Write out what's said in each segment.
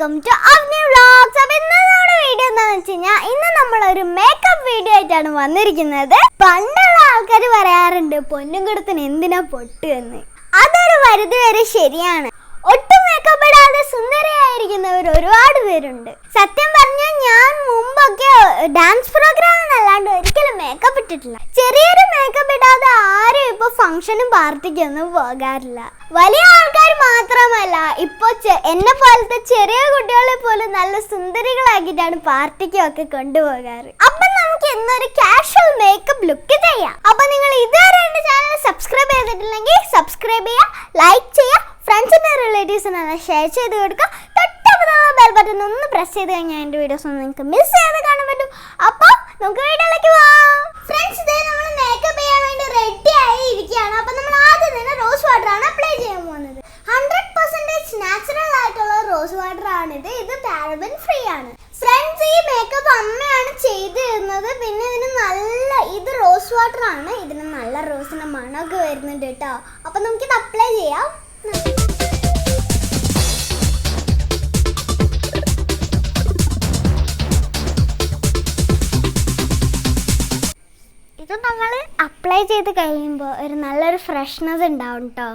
Welcome to Avani vlogs അപ്പൊ ഇന്ന് നമ്മുടെ വീഡിയോ എന്താണെന്ന് വെച്ച് കഴിഞ്ഞാൽ ഇന്ന് നമ്മൾ ഒരു മേക്കപ്പ് വീഡിയോ ആയിട്ടാണ് വന്നിരിക്കുന്നത്. പണ്ടുള്ള ആൾക്കാർ പറയാറുണ്ട് പൊന്നും കൊടുത്തിന് എന്തിനാ പൊട്ട് എന്ന്. അതൊരു പരിധി വരെ ശരിയാണ്. ഒട്ടും മേക്കപ്പ് ഇടാതെ സുന്ദരിയായിരിക്കുന്നവർ ഒരുപാട് പേരുണ്ട്. സത്യം പറഞ്ഞാൽ ഞാൻ മുമ്പൊക്കെ ഡാൻസ് പ്രോഗ്രാം എന്നല്ലാണ്ട് ഒരിക്കലും മേക്കപ്പ് ഇട്ടിട്ടില്ല ചെറിയൊരു മേക്കപ്പ് ഇടാതെ ആരും ഇപ്പൊ ഫംഗ്ഷനും പാർട്ടിക്കൊന്നും പോകാറില്ല. വലിയ ആൾക്കാർ മാത്രമല്ല ഇപ്പൊ എന്നെ പോലത്തെ ചെറിയ കുട്ടികളെ പോലും നല്ല സുന്ദരികളാക്കിയിട്ടാണ് പാർട്ടിക്കും ഒക്കെ കൊണ്ടുപോകാറ്. അപ്പൊ നമുക്ക് എന്നൊരു കാഷ്വൽ മേക്കപ്പ് ലുക്ക് ചെയ്യാം. അപ്പൊ നിങ്ങൾ ഇതുവരെ എന്റെ ചാനൽ സബ്സ്ക്രൈബ് ചെയ്തിട്ടില്ലെങ്കിൽ സബ്സ്ക്രൈബ് ചെയ്യുക ലൈക്ക് ചെയ്യുക ഫ്രണ്ട്സിന്റെ റിലേറ്റീവ്സിനെല്ലാം ഷെയർ ചെയ്ത് കൊടുക്കുക. തൊട്ടപ്പുറത്തുള്ള ബെൽ ബട്ടൺ ഒന്ന് പ്രസ് ചെയ്ത് കഴിഞ്ഞാൽ എന്റെ വീഡിയോസ് ഒന്നും നിങ്ങൾക്ക് മിസ് ചെയ്യാതെ കാണാൻ പറ്റും. അപ്പോൾ നമുക്ക് വീഡിയോയിലേക്ക് പോവാം ഫ്രണ്ട്സ് ഇതേ നമ്മൾ മേക്കപ്പ് ചെയ്യാൻ വേണ്ടി റെഡി ആയി ഇരിക്കുകയാണ് അപ്പോൾ നമ്മൾ ആദ്യം തന്നെ റോസ് വാട്ടർ ആണ് അപ്ലൈ ചെയ്യാൻ പോകുന്നത് ഹൺഡ്രഡ് പെർസെന്റേജ് നാച്ചുറൽ ആയിട്ടുള്ള റോസ് വാട്ടർ ആണിത് ഇത് പാരബൻ ഫ്രീ ആണ് ഫ്രണ്ട്സ് ഈ മേക്കപ്പ് അമ്മയാണ് ചെയ്തു തരുന്നത് പിന്നെ ഇതിന് നല്ല ഇത് റോസ് വാട്ടർ ആണ്. ഇതിന് നല്ല റോസിന് മണമൊക്കെ വരുന്നുണ്ട് കേട്ടോ. അപ്പൊ നമുക്കിത് അപ്ലൈ ചെയ്യാം. ഇത് നമ്മൾ അപ്ലൈ ചെയ്ത് കഴിയുമ്പോൾ ഒരു നല്ലൊരു ഫ്രഷ്നസ് ഉണ്ടാവും കേട്ടോ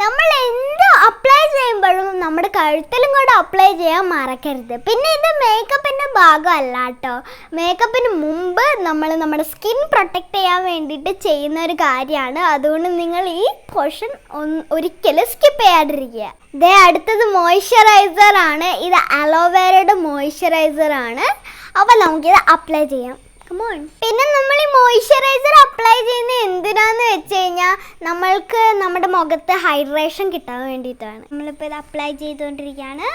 നമ്മൾ എന്ത് അപ്ലൈ ചെയ്യുമ്പോഴും നമ്മുടെ കഴുത്തിലും കൂടെ അപ്ലൈ ചെയ്യാൻ മറക്കരുത്. പിന്നെ ഇത് മേക്കപ്പിന്റെ ഭാഗമല്ല കേട്ടോ മേക്കപ്പിന് മുമ്പ് നമ്മൾ നമ്മുടെ സ്കിൻ പ്രൊട്ടക്റ്റ് ചെയ്യാൻ വേണ്ടിയിട്ട് ചെയ്യുന്ന ഒരു കാര്യമാണ്. അതുകൊണ്ട് നിങ്ങൾ ഈ പോർഷൻ ഒരിക്കലും സ്കിപ്പ് ചെയ്യാണ്ടിരിക്കുക ദേ അടുത്തത് മോയ്സ്ചറൈസർ ആണ്. ഇത് അലോവേരയുടെ മോയ്സ്ചറൈസർ ആണ്. അപ്പോൾ നമുക്കിത് അപ്ലൈ ചെയ്യാം. പിന്നെ നമ്മൾ ഈ മോയ്സ്ചറൈസർ അപ്ലൈ ചെയ്യുന്ന എന്തിനാന്ന് വെച്ച് കഴിഞ്ഞാൽ നമ്മൾക്ക് നമ്മുടെ മുഖത്ത് ഹൈഡ്രേഷൻ കിട്ടാൻ വേണ്ടിയിട്ടാണ്. നമ്മളിപ്പോൾ ഇത് അപ്ലൈ ചെയ്തുകൊണ്ടിരിക്കുകയാണ്.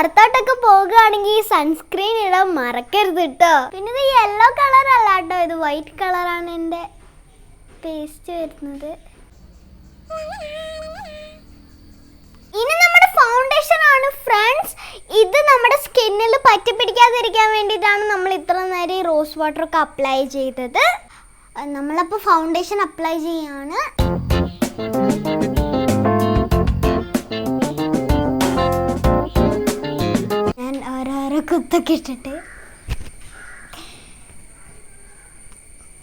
പുറത്തോട്ടൊക്കെ പോകുകയാണെങ്കിൽ സൺസ്ക്രീൻ ഇടാൻ മറക്കരുത് കേട്ടോ പിന്നെ ഇത് യെല്ലോ കളർ അല്ല കേട്ടോ ഇത് വൈറ്റ് കളറാണ് എന്റെ പേസ്റ്റ് വരുന്നത്. ഇനി നമ്മുടെ ഫൗണ്ടേഷൻ ആണ് ഫ്രണ്ട്സ് ഇത് നമ്മുടെ സ്കിന്നിൽ പറ്റി പിടിക്കാതിരിക്കാൻ വേണ്ടിയിട്ടാണ് നമ്മൾ ഇത്ര നേരം ഈ റോസ് വാട്ടർ ഒക്കെ അപ്ലൈ ചെയ്തത്. നമ്മളപ്പോൾ ഫൗണ്ടേഷൻ അപ്ലൈ ചെയ്യാണ്. കുത്തൊക്കെ ഇട്ടിട്ട്.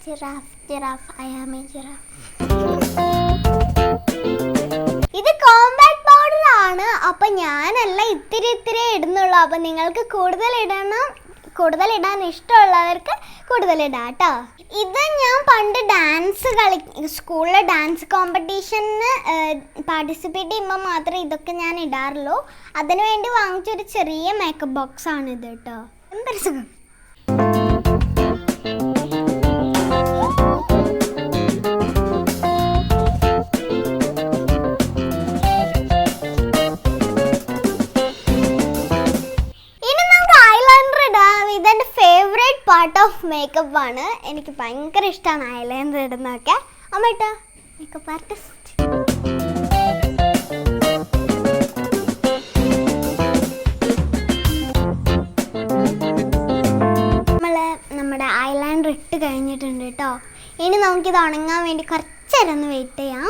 ജിറാഫ് ജിറാഫ് ഐ ജിറാഫ് ഇത് കോമ്പാക്ട് പൗഡർ ആണ്. അപ്പൊ ഞാനല്ല ഇത്തിരി ഇത്തിരി ഇടുന്നുള്ളൂ. അപ്പൊ നിങ്ങൾക്ക് കൂടുതൽ ഇടണം കൂടുതൽ ഇടാൻ ഇഷ്ടമുള്ളവർക്ക് കൂടുതൽ ഇടാം കേട്ടോ. ഇത് ഞാൻ പണ്ട് ഡാൻസ് കളി സ്കൂളിലെ ഡാൻസ് കോമ്പറ്റീഷന് പാർട്ടിസിപ്പേറ്റ് ചെയ്യുമ്പോൾ മാത്രമേ ഇതൊക്കെ ഞാൻ ഇടാറുള്ളൂ. അതിനുവേണ്ടി വാങ്ങിച്ചൊരു ചെറിയ മേക്കപ്പ് ബോക്സ് കേട്ടോ. എന്തൊരു സുഖം. മേക്കപ്പ് ആണ്. എനിക്ക് ഭയങ്കര ഇഷ്ടമാണ് ഐലൈനർ ഇടുന്നതൊക്കെ. അമ്മ ഇട്ടോ മേക്കപ്പ് ആർട്ടിസ്റ്റ് നമ്മൾ നമ്മുടെ ഐലൈനർ ഇട്ട് കഴിഞ്ഞിട്ടുണ്ട് കേട്ടോ ഇനി നമുക്കിത് ഉണങ്ങാൻ വേണ്ടി കുറച്ചേരം ഒന്ന് വെയിറ്റ് ചെയ്യാം.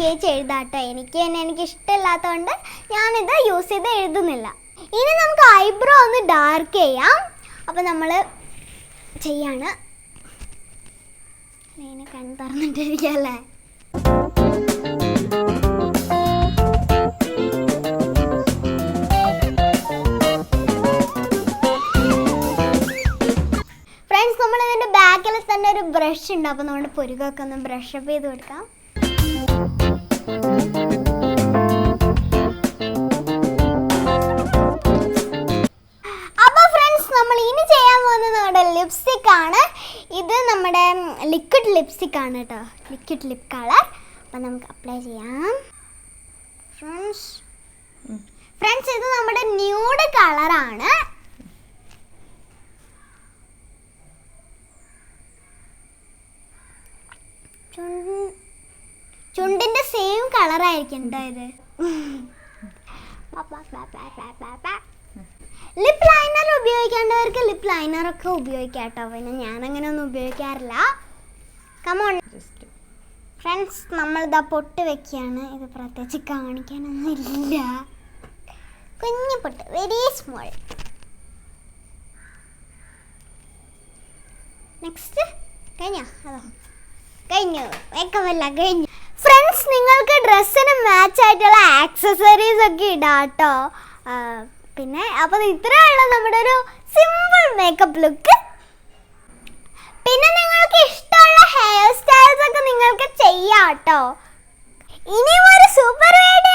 ഉപയോഗിച്ച് എഴുതാട്ടോ. എനിക്ക് തന്നെ എനിക്ക് ഇഷ്ടമില്ലാത്തതുകൊണ്ട് ഞാനിത് യൂസ് ചെയ്ത് എഴുതുന്നില്ല. ഇനി നമുക്ക് ഐബ്രോ ഒന്ന് ഡാർക്ക് ചെയ്യാം. അപ്പം നമ്മൾ ചെയ്യാണ്. ഇങ്ങനെ കണ്ണ് ഫ്രണ്ട്സ് നമ്മൾ ഇതിന്റെ ബാക്കിൽ തന്നെ ഒരു ബ്രഷ് ഉണ്ട്. അപ്പോൾ നമ്മുടെ പുരുകൊക്കെ ഒന്ന് ബ്രഷപ്പ് ചെയ്ത് കൊടുക്കാം. ലിപ്സ്റ്റിക് ആണ് കേട്ടോ. ലിക്വിഡ് ലിപ് കളർ അപ്പം നമുക്ക് അപ്ലൈ ചെയ്യാം. ഫ്രണ്ട്സ് ഫ്രണ്ട്സ് ഇത് നമ്മുടെ ന്യൂഡ് കളറാണ് ചുണ്ടിന്റെ സെയിം കളർ ആയിരിക്കും ഇത്. ലിപ് ലൈനർ ഉപയോഗിക്കേണ്ടവർക്ക് ലിപ് ലൈനർ ഒക്കെ ഉപയോഗിക്കാം കേട്ടോ പിന്നെ ഞാനങ്ങനെ ഒന്നും ഉപയോഗിക്കാറില്ല. കമോൺ ഫ്രണ്ട്സ് നമ്മളിതാ പൊട്ട് വെക്കുകയാണ്. ഇത് പ്രത്യേകിച്ച് കാണിക്കാനൊന്നുമില്ല. കുഞ്ഞു പൊട്ട്. വെരി സ്മോൾ നെക്സ്റ്റ് കഴിഞ്ഞോ? അതോ? കഴിഞ്ഞു. വേക്കമല്ല കഴിഞ്ഞു. ഫ്രണ്ട്സ് നിങ്ങൾക്ക് ഡ്രസ്സിന് മാച്ച് ആയിട്ടുള്ള ആക്സസറീസ് ഒക്കെ ഇടാം കേട്ടോ പിന്നെ അപ്പോൾ ഇത്രയുള്ള നമ്മുടെ ഒരു സിമ്പിൾ മേക്കപ്പ് ലുക്ക് പിന്നെ നിങ്ങൾക്ക് ഇഷ്ടമുള്ള ഹെയർ സ്റ്റൈൽസ് ഒക്കെ നിങ്ങൾക്ക് ചെയ്യാം കേട്ടോ ഇനിയും ഒരു സൂപ്പർ വീഡിയോ